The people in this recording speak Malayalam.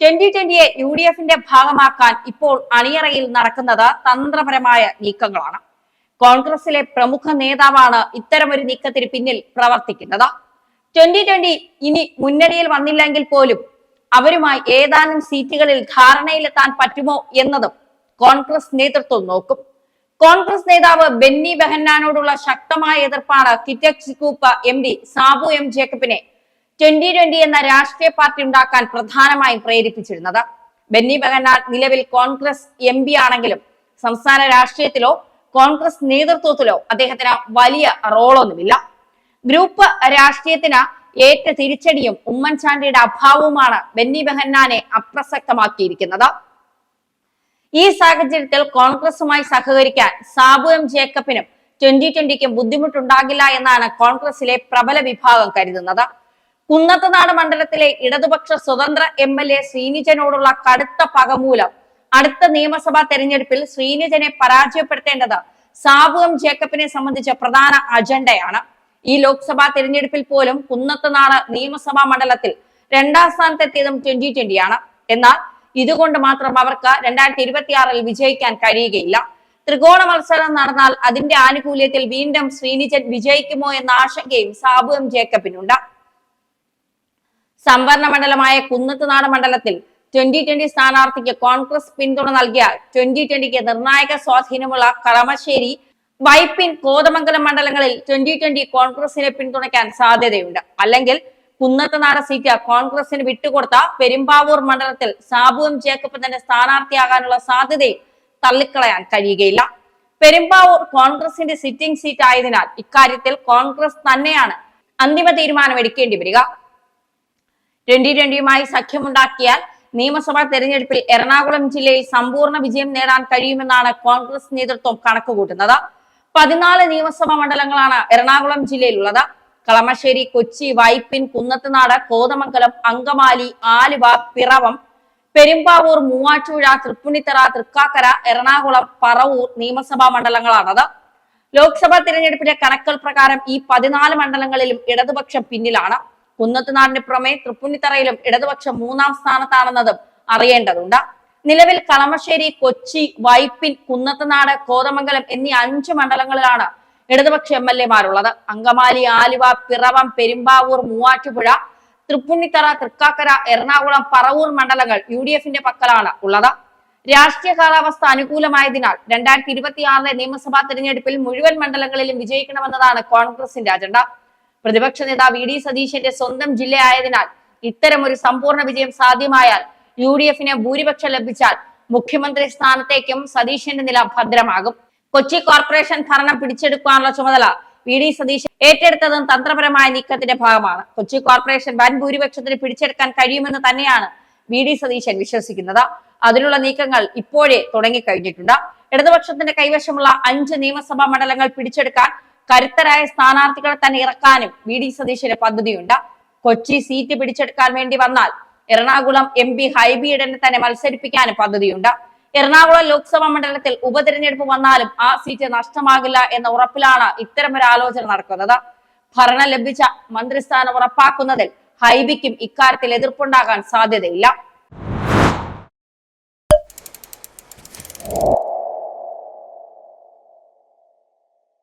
ട്വന്റി ട്വന്റിയെ യു ഡി എഫിന്റെ ഭാഗമാക്കാൻ ഇപ്പോൾ അണിയറയിൽ നടക്കുന്നത് തന്ത്രപരമായ നീക്കങ്ങളാണ്. കോൺഗ്രസിലെ പ്രമുഖ നേതാവാണ് ഇത്തരമൊരു നീക്കത്തിന് പിന്നിൽ പ്രവർത്തിക്കുന്നത്. ട്വന്റി ട്വന്റി ഇനി മുന്നണിയിൽ വന്നില്ലെങ്കിൽ പോലും അവരുമായി ഏതാനും സീറ്റുകളിൽ ധാരണയിലെത്താൻ പറ്റുമോ എന്നതും കോൺഗ്രസ് നേതൃത്വം നോക്കും. കോൺഗ്രസ് നേതാവ് ബെന്നി ബെഹന്നാനോടുള്ള ശക്തമായ എതിർപ്പാണ് Kitex group M D Sabu M ജേക്കബിനെ twenty twenty എന്ന രാഷ്ട്രീയ പാർട്ടി ഉണ്ടാക്കാൻ പ്രധാനമായും പ്രേരിപ്പിച്ചിരുന്നത്. ബെന്നി ബഗന്നാൾ നിലവിൽ കോൺഗ്രസ് എം ആണെങ്കിലും സംസ്ഥാന രാഷ്ട്രീയത്തിലോ കോൺഗ്രസ് നേതൃത്വത്തിലോ അദ്ദേഹത്തിന് വലിയ റോളൊന്നുമില്ല. ഗ്രൂപ്പ് രാഷ്ട്രീയത്തിന് ഏറ്റ തിരിച്ചടിയും ഉമ്മൻചാണ്ടിയുടെ അഭാവവുമാണ് ബെന്നി ബെഹന്നാനെ അപ്രസക്തമാക്കിയിരിക്കുന്നത്. ഈ സാഹചര്യത്തിൽ കോൺഗ്രസുമായി സഹകരിക്കാൻ സാബു എം ജേക്കബിനും ട്വന്റി ട്വന്റിക്കും ബുദ്ധിമുട്ടുണ്ടാകില്ല എന്നാണ് കോൺഗ്രസിലെ പ്രബല വിഭാഗം കരുതുന്നത്. കുന്നത്തനാട് മണ്ഡലത്തിലെ ഇടതുപക്ഷ സ്വതന്ത്ര എം എൽ എ ശ്രീനിജനോടുള്ള കടുത്ത പകമൂലം. അടുത്ത നിയമസഭാ തെരഞ്ഞെടുപ്പിൽ ശ്രീനിജനെ പരാജയപ്പെടുത്തേണ്ടത് സാബു എം ജേക്കബിനെ സംബന്ധിച്ച പ്രധാന അജണ്ടയാണ്. ഈ ലോക്സഭാ തെരഞ്ഞെടുപ്പിൽ പോലും കുന്നത്തനാട് നിയമസഭാ മണ്ഡലത്തിൽ രണ്ടാം സ്ഥാനത്തെത്തിയതും ട്വന്റി ട്വന്റിയാണ് എന്നാൽ ഇതുകൊണ്ട് മാത്രം അവർക്ക് രണ്ടായിരത്തി ഇരുപത്തിയാറിൽ വിജയിക്കാൻ കഴിയുകയില്ല. ത്രികോണ മത്സരം നടന്നാൽ അതിന്റെ ആനുകൂല്യത്തിൽ വീണ്ടും ശ്രീനിജൻ വിജയിക്കുമോ എന്ന ആശങ്കയും സാബു എം ജേക്കബിനുണ്ട്. സംവരണ മണ്ഡലമായ കുന്നത്തുനാട് മണ്ഡലത്തിൽ ട്വന്റി ട്വന്റി സ്ഥാനാർത്ഥിക്ക് കോൺഗ്രസ് പിന്തുണ നൽകിയ ട്വന്റി ട്വന്റിക്ക് നിർണായക സ്വാധീനമുള്ള കളമശ്ശേരി വൈപ്പിൻ കോതമംഗലം മണ്ഡലങ്ങളിൽ ട്വന്റി ട്വന്റി കോൺഗ്രസിനെ പിന്തുണയ്ക്കാൻ സാധ്യതയുണ്ട്. അല്ലെങ്കിൽ കുന്നത്തുനാട് സീറ്റ് കോൺഗ്രസിന് വിട്ടുകൊടുത്ത പെരുമ്പാവൂർ മണ്ഡലത്തിൽ സാബു എം ജേക്കബ് തന്നെ സ്ഥാനാർത്ഥിയാകാനുള്ള സാധ്യതയും തള്ളിക്കളയാൻ കഴിയുകയില്ല. പെരുമ്പാവൂർ കോൺഗ്രസിന്റെ സിറ്റിംഗ് സീറ്റ് ആയതിനാൽ ഇക്കാര്യത്തിൽ കോൺഗ്രസ് തന്നെയാണ് അന്തിമ തീരുമാനം എടുക്കേണ്ടി വരിക. ട്വന്റി ട്വന്റിയുമായി സഖ്യമുണ്ടാക്കിയാൽ നിയമസഭാ തെരഞ്ഞെടുപ്പിൽ എറണാകുളം ജില്ലയിൽ സമ്പൂർണ വിജയം നേടാൻ കഴിയുമെന്നാണ് കോൺഗ്രസ് നേതൃത്വം കണക്കുകൂട്ടുന്നത്. പതിനാല് നിയമസഭാ മണ്ഡലങ്ങളാണ് എറണാകുളം ജില്ലയിലുള്ളത്. കളമശ്ശേരി കൊച്ചി വൈപ്പിൻ കുന്നത്തുനാട് കോതമംഗലം അങ്കമാലി ആലുവ പിറവം പെരുമ്പാവൂർ മൂവാറ്റുപുഴ തൃപ്പുണിത്തറ തൃക്കാക്കര എറണാകുളം പറവൂർ നിയമസഭാ മണ്ഡലങ്ങളാണത്. ലോക്സഭാ തിരഞ്ഞെടുപ്പിലെ കണക്കുകൾ പ്രകാരം ഈ പതിനാല് മണ്ഡലങ്ങളിലും ഇടതുപക്ഷം പിന്നിലാണ്. കുന്നത്തുനാടിന് പുറമെ തൃപ്പുണ്ണിത്തറയിലും ഇടതുപക്ഷം മൂന്നാം സ്ഥാനത്താണെന്നതും അറിയേണ്ടതുണ്ട്. നിലവിൽ കളമശ്ശേരി കൊച്ചി വൈപ്പിൻ കുന്നത്തുനാട് കോതമംഗലം എന്നീ അഞ്ച് മണ്ഡലങ്ങളിലാണ് ഇടതുപക്ഷ എം എൽ എമാരുള്ളത്. അങ്കമാലി ആലുവ പിറവം പെരുമ്പാവൂർ മൂവാറ്റുപുഴ തൃപ്പുണ്ണിത്തറ തൃക്കാക്കര എറണാകുളം പറവൂർ മണ്ഡലങ്ങൾ യു ഡി എഫിന്റെ പക്കലാണ് ഉള്ളത്. രാഷ്ട്രീയ കാലാവസ്ഥ അനുകൂലമായതിനാൽ രണ്ടായിരത്തി ഇരുപത്തിയാറിലെ നിയമസഭാ തെരഞ്ഞെടുപ്പിൽ മുഴുവൻ മണ്ഡലങ്ങളിലും വിജയിക്കണമെന്നതാണ് കോൺഗ്രസിന്റെ അജണ്ട. പ്രതിപക്ഷ നേതാവ് വി ഡി സതീശന്റെ സ്വന്തം ജില്ലയായതിനാൽ ഇത്തരം ഒരു സമ്പൂർണ വിജയം സാധ്യമായാൽ യു ഡി എഫിന് ഭൂരിപക്ഷം ലഭിച്ചാൽ മുഖ്യമന്ത്രി സ്ഥാനത്തേക്കും സതീശന്റെ നില ഭദ്രമാകും. കൊച്ചി കോർപ്പറേഷൻ ഭരണം പിടിച്ചെടുക്കാനുള്ള ചുമതല വി ഡി സതീശൻ ഏറ്റെടുത്തതും തന്ത്രപരമായ നീക്കത്തിന്റെ ഭാഗമാണ്. കൊച്ചി കോർപ്പറേഷൻ വൻ ഭൂരിപക്ഷത്തിന് പിടിച്ചെടുക്കാൻ കഴിയുമെന്ന് തന്നെയാണ് വി ഡി സതീശൻ വിശ്വസിക്കുന്നത്. അതിനുള്ള നീക്കങ്ങൾ ഇപ്പോഴേ തുടങ്ങിക്കഴിഞ്ഞിട്ടുണ്ട്. ഇടതുപക്ഷത്തിന്റെ കൈവശമുള്ള അഞ്ച് നിയമസഭാ മണ്ഡലങ്ങൾ പിടിച്ചെടുക്കാൻ കരുത്തരായ സ്ഥാനാർത്ഥികളെ തന്നെ ഇറക്കാനും വി ഡി സതീശന് പദ്ധതിയുണ്ട്. കൊച്ചി സീറ്റ് പിടിച്ചെടുക്കാൻ വേണ്ടി വന്നാൽ എറണാകുളം എം പി ഹൈബിയുടെ തന്നെ മത്സരിപ്പിക്കാനും പദ്ധതിയുണ്ട്. എറണാകുളം ലോക്സഭാ മണ്ഡലത്തിൽ ഉപതെരഞ്ഞെടുപ്പ് വന്നാലും ആ സീറ്റ് നഷ്ടമാകില്ല എന്ന ഉറപ്പിലാണ് ഇത്തരം ഒരു ആലോചന നടക്കുന്നത്. ഭരണം ലഭിച്ച മന്ത്രിസ്ഥാനം ഉറപ്പാക്കുന്നതിൽ ഹൈബിക്കും ഇക്കാര്യത്തിൽ എതിർപ്പുണ്ടാകാൻ സാധ്യതയില്ല.